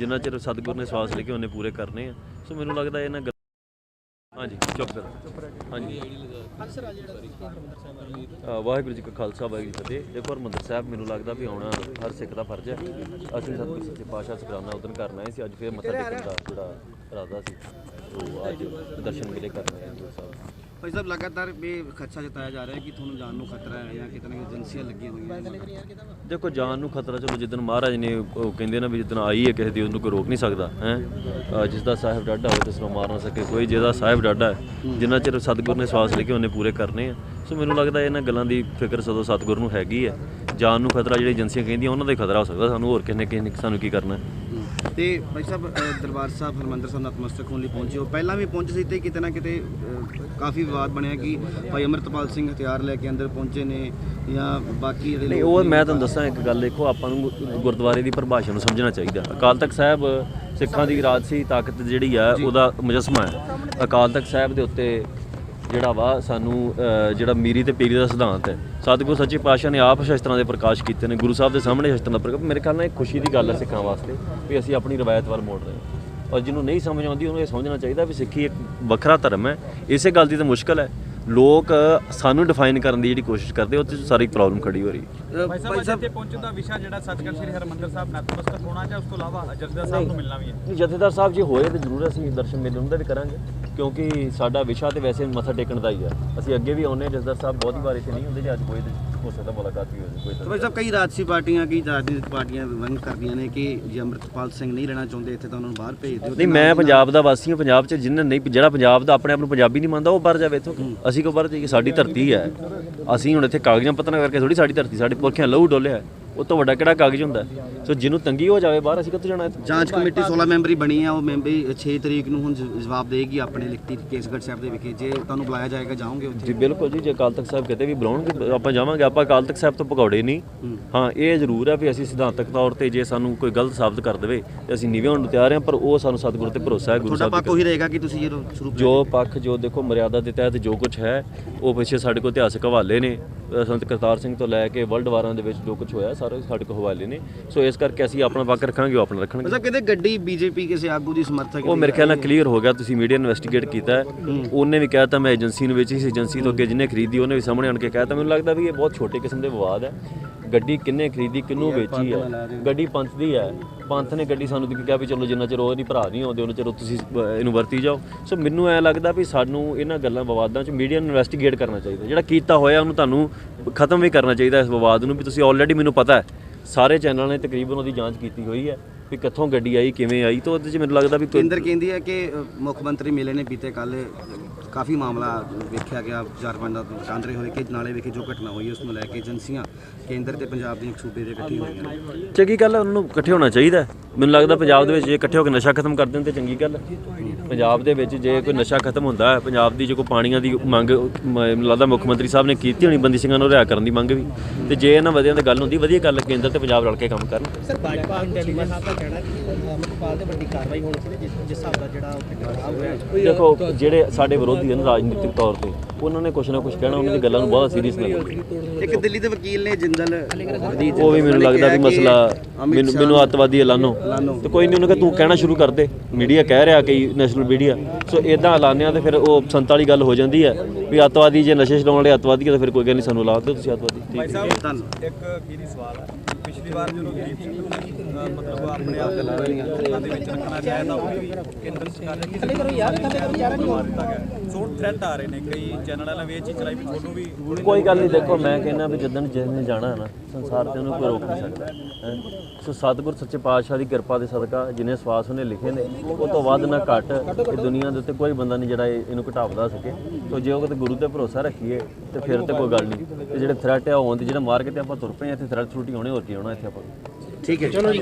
ਜਿੰਨਾ ਚਿਰ ਸਤਿਗੁਰ ਨੇ ਸਵਾਸ ਲਿਖੇ ਉਹਨੇ ਪੂਰੇ ਕਰਨੇ ਆ। ਸੋ ਮੈਨੂੰ ਲੱਗਦਾ ਇਹਨਾਂ ਗੱਲ ਹਾਂਜੀ, ਚੁੱਪ ਕਰ। ਹਾਂਜੀ। ਵਾਹਿਗੁਰੂ ਜੀ ਕਾ ਖਾਲਸਾ, ਵਾਹਿਗੁਰੂ ਜੀ ਕੀ ਫਤਿਹ। ਦੇਖੋ, ਹਰਮੰਦਰ ਸਾਹਿਬ ਮੈਨੂੰ ਲੱਗਦਾ ਵੀ ਆਉਣਾ ਹਰ ਸਿੱਖ ਦਾ ਫਰਜ਼ ਹੈ। ਅਸੀਂ ਸਤਿਗੁਰ ਸੱਚੇ ਪਾਤਸ਼ਾਹ ਸ਼ੁਕਰਾਨਾ ਉਦਨ ਕਰਨਾ ਹੈ ਸੀ। ਅੱਜ ਫਿਰ ਮੱਥਾ ਟੇਕਣ ਦਾ ਜਿਹੜਾ ਇਰਾਦਾ ਸੀ। ਉਹ ਅੱਜ ਦਰਸ਼ਨ ਮਿਲੇ ਕਰਨਾ ਹੈ ਗੁਰੂ ਸਾਹਿਬ ਭਾਈ ਸਾਹਿਬ ਲਗਾਤਾਰ ਇਹ ਖਦਸ਼ਾ ਜਤਾਇਆ ਜਾ ਰਿਹਾ ਹੈ ਕਿ ਤੁਹਾਨੂੰ ਜਾਨ ਨੂੰ ਖਤਰਾ ਹੈ ਜਾਂ ਕਿਤੇ ਨਾ ਕਿਤੇ ਏਜੰਸੀਆਂ ਲੱਗੀਆਂ ਹੋਈਆਂ ਨੇ ਦੇਖੋ ਜਾਨ ਨੂੰ ਖਤਰਾ ਚਲੋ ਜਿੱਦਨ ਮਹਾਰਾਜ ਨੇ ਉਹ ਕਹਿੰਦੇ ਨਾ ਵੀ ਜਿੱਦਨ ਆਈ ਹੈ ਕਿਸੇ ਦੀ ਉਹਨੂੰ ਕੋਈ ਰੋਕ ਨਹੀਂ ਸਕਦਾ ਹੈ? ਜਿਸ ਦਾ ਸਾਹਿਬ ਡਾਡਾ ਹੋਵੇ ਤੇ ਉਸਨੂੰ ਮਾਰ ਨਾ ਸਕੇ ਕੋਈ ਜਿਹਦਾ ਸਾਹਿਬ ਡਾਡਾ ਹੈ ਜਿੰਨਾ ਚਿਰ ਸਤਿਗੁਰ ਨੇ ਸਵਾਸ ਲਿਖੇ ਉਹਨੇ ਪੂਰੇ ਕਰਨੇ ਆ। ਸੋ ਮੈਨੂੰ ਲੱਗਦਾ ਇਹਨਾਂ ਗੱਲਾਂ ਦੀ ਫਿਕਰ ਸਦੋਂ ਸਤਿਗੁਰ ਨੂੰ ਹੈਗੀ ਹੈ। ਜਾਨ ਨੂੰ ਖਤਰਾ ਜਿਹੜੀ ਏਜੰਸੀਆਂ ਕਹਿੰਦੀਆਂ ਉਹਨਾਂ ਦਾ ਹੀ ਖਤਰਾ ਹੋ ਸਕਦਾ ਸਾਨੂੰ ਹੋਰ ਕਿਸੇ ਨੇ ਕਿਸੇ ਨੇ ਸਾਨੂੰ ਕੀ ਕਰਨਾ ਹੈ। ਤੇ ਭਾਈ ਸਾਹਿਬ ਅ, ਦਰਬਾਰ ਸਾਹਿਬ ਹਰਮੰਦਰ ਸਾਹਿਬ ਨਤਮਸਤਕ ਹੋਣ ਲਈ ਪਹੁੰਚੇ ਹੋ। ਪਹਿਲਾਂ ਵੀ ਪਹੁੰਚੇ ਸੀ ਤੇ ਕਿਤੇ ਨਾ ਕਿਤੇ ਅ, ਕਾਫੀ ਵਿਵਾਦ ਬਣਿਆ ਕਿ ਭਾਈ ਅਮਰਤਪਾਲ ਸਿੰਘ ਹਥਿਆਰ ਲੈ ਕੇ ਅੰਦਰ ਪਹੁੰਚੇ ਨੇ ਜਾਂ ਬਾਕੀ ਜਿਹੜੇ ਨਹੀਂ ਲੋਕ ਉਹ ਨੇ, ਮੈਂ ਤੁਹਾਨੂੰ ਦੱਸਾਂ ਇੱਕ ਗੱਲ ਦੇਖੋ ਆਪਾਂ ਨੂੰ ਗੁਰਦੁਆਰੇ ਦੀ ਪਰਿਭਾਸ਼ਾ ਨੂੰ ਸਮਝਣਾ ਚਾਹੀਦਾ। ਅਕਾਲ ਤਖਤ ਸਾਹਿਬ ਸਿੱਖਾਂ ਦੀ ਰਾਜਸੀ ਤਾਕਤ ਜਿਹੜੀ ਆ ਉਹਦਾ ਮੁਜਸਮਾ ਹੈ। ਅਕਾਲ ਤਖਤ ਸਾਹਿਬ ਦੇ ਉੱਤੇ ਜਿਹੜਾ ਵਾ ਸਾਨੂੰ ਜਿਹੜਾ ਮੀਰੀ ਤੇ ਪੀਰੀ ਦਾ ਸਿਧਾਂਤ ਹੈ। ਸਤਿਗੁਰੂ ਸੱਚੇ ਪਾਤਸ਼ਾਹ ਨੇ ਆਪ ਸ਼ਸਤਰਾਂ ਦੇ ਪ੍ਰਕਾਸ਼ ਕੀਤੇ ਨੇ। ਗੁਰੂ ਸਾਹਿਬ ਦੇ ਸਾਹਮਣੇ ਸ਼ਸਤਰਾਂ ਦਾ ਪ੍ਰਕਾਸ਼ ਮੇਰੇ ਖਿਆਲ ਨਾਲ ਇਹ ਖੁਸ਼ੀ ਦੀ ਗੱਲ ਹੈ ਸਿੱਖਾਂ ਵਾਸਤੇ ਵੀ ਅਸੀਂ ਆਪਣੀ ਰਵਾਇਤ ਵੱਲ ਮੋੜ ਰਹੇ ਹਾਂ। ਔਰ ਜਿਹਨੂੰ ਨਹੀਂ ਸਮਝ ਆਉਂਦੀ ਉਹਨੂੰ ਇਹ ਸਮਝਣਾ ਚਾਹੀਦਾ ਵੀ ਸਿੱਖੀ ਇੱਕ ਵੱਖਰਾ ਧਰਮ ਹੈ। ਇਸੇ ਗੱਲ ਦੀ ਤਾਂ ਮੁਸ਼ਕਲ ਹੈ। ਲੋਕ ਸਾਨੂੰ ਡਿਫਾਈਨ ਕਰਨ ਦੀ ਜਿਹੜੀ ਕੋਸ਼ਿਸ਼ ਕਰਦੇ ਉਹ 'ਚ ਸਾਰੀ ਪ੍ਰੋਬਲਮ ਖੜੀ ਹੋ ਰਹੀ ਹੈ। ਭਾਈ ਸਾਹਿਬ ਇੱਥੇ ਪਹੁੰਚਣ ਦਾ ਵਿਸ਼ਾ ਜਿਹੜਾ ਸੱਚਖੰਡ ਸ੍ਰੀ ਹਰਿਮੰਦਰ ਸਾਹਿਬ ਨਤਮਸਤਕ ਹੋਣਾ ਜਾਂ ਉਸ ਤੋਂ ਇਲਾਵਾ ਜਥੇਦਾਰ ਸਾਹਿਬ ਨੂੰ ਮਿਲਣਾ ਵੀ ਹੈ? ਜਥੇਦਾਰ ਸਾਹਿਬ ਜੀ ਹੋਏ ਤੇ ਜ਼ਰੂਰ ਅਸੀਂ ਦਰਸ਼ਨ ਮੇਲੇ ਉਹਨਾਂ ਦਾ ਵੀ ਕਰਾਂਗੇ। ਕਿਉਂਕਿ ਸਾਡਾ ਵਿਸ਼ਾ ਤੇ ਵੈਸੇ ਮੱਥਾ ਟੇਕਣ ਦਾ ਹੀ ਆ। ਅਸੀਂ ਅੱਗੇ ਵੀ ਆਉਂਦੇ ਹਾਂ, ਜਥੇਦਾਰ ਸਾਹਿਬ ਬਹੁਤੀ ਵਾਰ ਇੱਥੇ ਨਹੀਂ ਹੁੰਦੇ ਜੇ ਅੱਜ ਕੋਈ ਹੋ ਸਕਦਾ ਮੁਲਾਕਾਤ ਵੀ ਹੋ ਜਾਵੇ ਕੋਈ ਤੇ ਭਾਈ ਸਾਹਿਬ ਕਈ ਰਾਜਸੀ ਪਾਰਟੀਆਂ ਕਈ ਰਾਜਨੀਤਿਕ ਪਾਰਟੀਆਂ ਮੰਗ ਕਰਦੀਆਂ ਨੇ ਕਿ ਜੇ ਅਮਰਤਪਾਲ ਸਿੰਘ ਨਹੀਂ ਰਹਿਣਾ ਚਾਹੁੰਦੇ ਇੱਥੇ ਤਾਂ ਉਹਨਾਂ ਨੂੰ ਬਾਹਰ ਭੇਜ ਦਿਓ ਨਹੀਂ ਮੈਂ ਪੰਜਾਬ ਦਾ ਵਾਸੀ ਹਾਂ ਪੰਜਾਬ 'ਚ ਜਿੰਨੇ ਨਹੀਂ ਜਿਹੜਾ ਪੰਜਾਬ ਦਾ ਆਪਣੇ ਆਪ ਨੂੰ ਪੰਜਾਬੀ ਨਹੀਂ ਮੰਨਦਾ ਉਹ ਬਾਹਰ ਜਾਵੇ ਇੱਥੋਂ। ਅਸੀਂ ਕਿਉਂ ਬਾਹਰ ਜਾਈਏ? ਸਾਡੀ ਧਰਤੀ ਹੈ। ਅਸੀਂ ਹੁਣ ਇੱਥੇ ਕਾਗਜ਼ਾਂ ਪੱਤਰਾਂ ਕਰਕੇ ਥੋੜੀ ਸਾਡੀ ਧਰਤੀ ਸਾਡੇ ਪੁਰਖਿਆਂ ਲਹੂ ਡੋਲਿਆ। ਉਹ ਤੋਂ ਵੱਡਾ ਕਿਹੜਾ ਕਾਗਜ਼ ਹੁੰਦਾ? ਸੋ ਜਿਹਨੂੰ ਤੰਗੀ ਹੋ ਜਾਵੇ ਬਾਹਰ ਅਸੀਂ ਕਿੱਥੋਂ ਜਾਣਾ ਜਾਂਚ ਕਮੇਟੀ 16 ਮੈਂਬਰੀ ਬਣੀ ਆ ਉਹ ਮੈਂਬਰੀ 6 ਤਰੀਕ ਨੂੰ ਹੁਣ ਜਵਾਬ ਦੇਗੀ ਆਪਣੇ ਲਿਖਤੀ ਕੇਸਗੜ੍ਹ ਸਾਹਿਬ ਦੇ ਵਿਖੇ। ਜੇ ਤੁਹਾਨੂੰ ਬੁਲਾਇਆ ਜਾਏਗਾ ਜਾਓਗੇ ਉੱਥੇ? ਜੀ ਬਿਲਕੁਲ ਜੀ ਜੇ ਅਕਾਲ ਤਖਤ ਸਾਹਿਬ ਕਿਤੇ ਵੀ ਬੁਲਾਉਣਗੇ ਆਪਾਂ ਜਾਵਾਂਗੇ। ਆਪਾਂ ਅਕਾਲ ਤਖਤ ਸਾਹਿਬ ਤੋਂ ਭਗੌੜੇ ਨਹੀਂ। ਹਾਂ। ਇਹ ਜ਼ਰੂਰ ਹੈ ਵੀ ਅਸੀਂ ਸਿਧਾਂਤਕ ਤੌਰ ਤੇ ਜੇ ਸਾਨੂੰ ਕੋਈ ਗਲਤ ਸਾਬਤ ਕਰ ਦੇਵੇ ਤੇ ਅਸੀਂ ਨਿਵੇਂ ਹੋਣ ਨੂੰ ਤਿਆਰ ਹਾਂ ਪਰ ਉਹ ਸਾਨੂੰ ਸਤਿਗੁਰੂ ਤੇ ਭਰੋਸਾ ਹੈ ਗੁਰੂ ਤੁਹਾਡਾ ਸਾਹਿਬ ਪੱਕ ਉਹੀ ਰਹੇਗਾ ਕਿ ਤੁਸੀਂ ਇਹ ਸ਼ੁਰੂ ਜੋ ਪੱਖ ਜੋ ਦੇਖੋ ਮਰਿਆਦਾ ਦੇ ਤਹਿਤ ਜੋ ਕੁਝ ਹੈ ਉਹ ਪਿੱਛੇ ਸਾਡੇ ਕੋਲ ਇਤਿਹਾਸਕ ਹਵਾਲੇ ਨੇ। ਸੰਤ ਕਰਤਾਰ ਸਿੰਘ ਤੋਂ ਲੈ ਕੇ ਵਰਲਡ ਵਾਰਾਂ ਦੇ ਵਿੱਚ ਜੋ ਕੁਝ ਹੋਇਆ ਸਾਰੇ ਸਾਡੇ ਕੋਲ ਹਵਾਲੇ ਨੇ। ਸੋ ਇਸ ਕਰਕੇ ਅਸੀਂ ਆਪਣਾ ਪੱਖ ਰੱਖਾਂਗੇ ਉਹ ਆਪਣਾ ਰੱਖਣਗੇ। ਮਤਲਬ ਕਹਿੰਦੇ ਗੱਡੀ ਬੀਜੇਪੀ ਕਿਸੇ ਆਗੂ ਦੀ ਸਮਰਥਕ ਉਹ ਮੇਰੇ ਖਿਆਲ ਨਾਲ ਕਲੀਅਰ ਹੋ ਗਿਆ ਤੁਸੀਂ ਮੀਡੀਆ ਇਨਵੈਸਟੀਗੇਟ ਕੀਤਾ ਹੈ। ਉਹਨੇ ਵੀ ਕਹਿਤਾ ਮੈਂ ਏਜੰਸੀ ਨੂੰ ਵੇਚੀ ਸੀ ਏਜੰਸੀ ਤੋਂ ਅੱਗੇ ਜਿਹਨੇ ਖਰੀਦੀ ਉਹਨੇ ਵੀ ਸਾਹਮਣੇ ਆਣ ਕੇ ਕਹਿਤਾ। ਮੈਨੂੰ ਲੱਗਦਾ ਵੀ ਇਹ ਬਹੁਤ ਛੋਟੇ ਕਿਸਮ ਦੇ ਵਿਵਾਦ ਹੈ। ਗੱਡੀ ਕਿੰਨੇ ਖਰੀਦੀ ਕਿੰਨੂੰ ਵੇਚੀ ਹੈ ਗੱਡੀ ਪੰਥ ਦੀ ਹੈ ਪੰਥ ਨੇ ਗੱਡੀ ਸਾਨੂੰ ਕਿਹਾ ਵੀ ਚਲੋ ਜਿੰਨਾ ਚਿਰ ਉਹ ਨਹੀਂ ਭਰਾ ਨਹੀਂ ਆਉਂਦੇ ਉਹਨਾਂ ਚਿਰ ਤੁਸੀਂ ਇਹਨੂੰ ਵਰਤੀ ਜਾਓ। ਸੋ ਮੈਨੂੰ ਐ ਲੱਗਦਾ ਵੀ ਸਾਨੂੰ ਇਹਨਾਂ ਗੱਲਾਂ ਵਿਵਾਦਾਂ 'ਚ ਮੀਡੀਆ ਨੂੰ ਇਨਵੈਸਟੀਗੇਟ ਕਰਨਾ ਚਾਹੀਦਾ। ਜਿਹੜਾ ਕੀਤਾ ਹੋਇਆ ਉਹਨੂੰ ਤੁਹਾਨੂੰ ਖਤਮ ਵੀ ਕਰਨਾ ਚਾਹੀਦਾ ਇਸ ਵਿਵਾਦ ਨੂੰ ਵੀ ਤੁਸੀਂ ਆਲਰੇਡੀ ਮੈਨੂੰ ਪਤਾ ਹੈ। ਸਾਰੇ ਚੈਨਲਾਂ ਨੇ ਤਕਰੀਬਨ ਉਹਦੀ ਜਾਂਚ ਕੀਤੀ ਹੋਈ ਹੈ। ਵੀ ਕਿੱਥੋਂ ਗੱਡੀ ਆਈ ਕਿਵੇਂ ਆਈ ਤਾਂ ਉਹਦੇ 'ਚ ਮੈਨੂੰ ਲੱਗਦਾ ਵੀ ਕੋਈ ਕੇਂਦਰ ਕਹਿੰਦੀ ਹੈ ਕਿ ਅ, ਮੁੱਖ ਮੰਤਰੀ ਮਿਲੇ ਨੇ ਬੀਤੇ ਕੱਲ ਕਾਫੀ ਮਾਮਲਾ ਵੇਖਿਆ ਗਿਆ ਝਾਰਖੰਡ ਦਾ ਚਾਂਦਰੇ ਹੋਏ ਕਿ ਨਾਲੇ ਵਿਖੇ ਜੋ ਘਟਨਾ ਹੋਈ ਉਸ ਨੂੰ ਲੈ ਕੇ ਏਜੰਸੀਆਂ ਕੇਂਦਰ ਤੇ ਪੰਜਾਬ ਦੀਆਂ ਇੱਕ ਸੂਬੇ ਦੇ ਇਕੱਠੀ ਹੋਈਆਂ ਨੇ। ਚੰਗੀ ਗੱਲ ਹੈ ਉਹਨਾਂ ਨੂੰ ਇਕੱਠੇ ਹੋਣਾ ਚਾਹੀਦਾ ਹੈ। ਮੈਨੂੰ ਲੱਗਦਾ ਪੰਜਾਬ ਦੇ ਵਿੱਚ ਜੇ ਇਕੱਠੇ ਹੋ ਕੇ ਨਸ਼ਾ ਖਤਮ ਕਰ ਦੇਣ ਤੇ ਚੰਗੀ ਗੱਲ ਹੈ। ਪੰਜਾਬ ਦੇ ਵਿੱਚ ਜੇ ਕੋਈ ਨਸ਼ਾ ਖਤਮ ਹੁੰਦਾ ਹੈ ਪੰਜਾਬ ਦੀ ਜੇ ਕੋਈ ਪਾਣੀਆਂ ਦੀ ਮੰਗ ਮ- ਲੱਗਦਾ ਮੁੱਖ ਮੰਤਰੀ ਸਾਹਿਬ ਨੇ ਕੀਤੀ ਹੋਣੀ ਬੰਦੀ ਸਿੰਘਾਂ ਨੂੰ ਰਿਹਾਅ ਕਰਨ ਦੀ ਮੰਗ ਵੀ। ਤੇ ਜੇ ਇਹਨਾਂ ਵਧੀਆਂ ਦੀ ਗੱਲ ਹੁੰਦੀ ਵਧੀਆ ਗੱਲ ਹੈ, ਕੇਂਦਰ ਤੇ ਪੰਜਾਬ ਰਲ ਕੇ ਕੰਮ ਕਰਨ। ਸਰ ਭਾਜਪਾ ਟੈਲੀਵਿਜ਼ਨ ਸਾਹਿਬ ਦਾ ਕਹਿਣਾ ਕਿ ਅਮਰਪਾਲ ਤੇ ਵੱਡੀ ਕਾਰਵਾਈ ਹੋਣੀ ਚਾਹੀਦੀ ਜਿਸ ਜਿਸ ਹਿਸਾਬ ਦਾ ਜਿਹੜਾ ਉਹ ਖਰਾਬ ਹੋਇਆ ਦੇਖੋ ਜਿਹੜੇ ਸਾਡੇ ਵਿਰੋਧੀ ਹਨ ਰਾਜਨੀਤਿਕ ਤੌਰ ਤੇ ਉਹਨਾਂ ਨੇ ਕੁਛ ਨਾ ਕੁਛ ਕਹਿਣਾ ਉਹਨਾਂ ਦੀ ਗੱਲਾਂ ਨੂੰ ਬਹੁਤ ਸੀਰੀਅਸ ਲਓ ਇੱਕ ਦਿੱਲੀ ਦੇ ਵਕੀਲ ਨੇ ਜਿੰਦਲ ਉਹ ਵੀ ਮੈਨੂੰ ਲੱਗਦਾ ਵੀ ਕਿ ਮਸਲਾ ਮੈਨੂੰ ਮੈਨੂੰ ਅੱਤਵਾਦੀ ਐਲਾਨੋ। ਤੇ ਕੋਈ ਨਹੀਂ ਉਹਨੂੰ ਕਹ ਤੂੰ ਕਹਿਣਾ ਸ਼ੁਰੂ ਕਰ ਦੇ। ਮੀਡੀਆ ਕਹਿ ਰਿਹਾ ਕਈ ਨੈਸ਼ਨਲ ਮੀਡੀਆ ਸੋ ਇਦਾਂ ਐਲਾਨਿਆਂ ਤੇ ਫਿਰ ਉਹ ਸੰਤ ਵਾਲੀ ਗੱਲ ਹੋ ਜਾਂਦੀ ਹੈ ਵੀ ਅੱਤਵਾਦੀ ਜੇ ਨਸ਼ੇ ਛਡਾਉਣ ਵਾਲੇ ਅੱਤਵਾਦੀ ਹੈ ਤਾਂ ਫਿਰ ਕੋਈ ਗੱਲ ਨਹੀਂ ਸਾਨੂੰ ਲਾ ਦਿਓ ਤੁਸੀਂ ਅੱਤਵਾਦੀ। ਠੀਕ ਭਾਈ ਹੈ ਸਾਹਿਬ ਧੰਨ ਇੱਕ ਅਖੀਰੀ ਸਵਾਲ ਹੈ? ਪਿਛਲੀ ਵਾਰ ਜਦੋਂ ਗਰੀਬ ਸਿੰਘ ਮਤਲਬ ਆਪਣੇ ਆਪ ਦੇ ਲੋਕਾਂ ਦੇ ਵਿੱਚ ਰੱਖਣਾ ਚਾਹਿਆ ਉਹ ਵੀ ਕੇਂਦਰ ਸਰਕਾਰ ਨੇ ਕਿਸੇ ਕਰੋ ਯਾਰ ਥੱਲੇ ਮਾਰ ਦਿੱਤਾ ਗਿਆ। ਸੋ ਥ੍ਰੈਟ ਆ ਰਹੇ ਨੇ ਕਈ ਚੈਨਲ ਵਾਲਿਆਂ ਨੇ ਇਹ ਚੀਜ਼ ਚਲਾਈ ਵੀ ਤੁਹਾਨੂੰ ਵੀ ਗੋਲੀ ਕੋਈ ਗੱਲ ਨਹੀਂ ਦੇਖੋ ਮੈਂ ਕਹਿੰਦਾ ਵੀ ਜਿੱਦਣ ਜਿਸ ਨੇ ਜਾਣਾ ਹੈ ਨਾ ਸੰਸਾਰ ਤੇ ਉਹਨੂੰ ਕੋਈ ਰੋਕ ਨਹੀਂ ਸਕਦਾ। ਸੋ ਸਤਿਗੁਰ ਸੱਚੇ ਪਾਤਸ਼ਾਹ ਦੀ ਕਿਰਪਾ ਦੇ ਸਦਕਾ ਜਿਨੇ ਸਵਾਸ ਉਹਨੇ ਲਿਖੇ ਨੇ ਉਹ ਤੋਂ ਵੱਧ ਨਾ ਘੱਟ ਇਹ ਦੁਨੀਆ ਦੇ ਉੱਤੇ ਕੋਈ ਬੰਦਾ ਨਹੀਂ ਜਿਹੜਾ ਇਹ- ਇਹਨੂੰ ਘਟਾਵਦਾ ਸਕੇ। ਸੋ ਜੇ ਉਹ ਕਿਤੇ ਗੁਰੂ ਤੇ ਭਰੋਸਾ ਰੱਖੀਏ ਤੇ ਫਿਰ ਤੇ ਕੋਈ ਗੱਲ ਨਹੀਂ। ਤੇ ਜਿਹੜੇ ਥ੍ਰੈਟ ਆ ਉਹ ਆਉਂਦੇ ਜਿਹੜਾ ਮਾਰ ਕੇ ਤੇ ਆਪਾਂ ਤੁਰ ਪਏ ਆ ਇੱਥੇ ਥ੍ਰੈਟ ਛੁੱਟੀ ਹੋਣੇ ਹੋਰ ਕੀ ਹੋਣਾ ਇੱਥੇ ਆਪਾਂ ਨੂੰ। ਠੀਕ ਹੈ ਚਲੋ ਜੀ।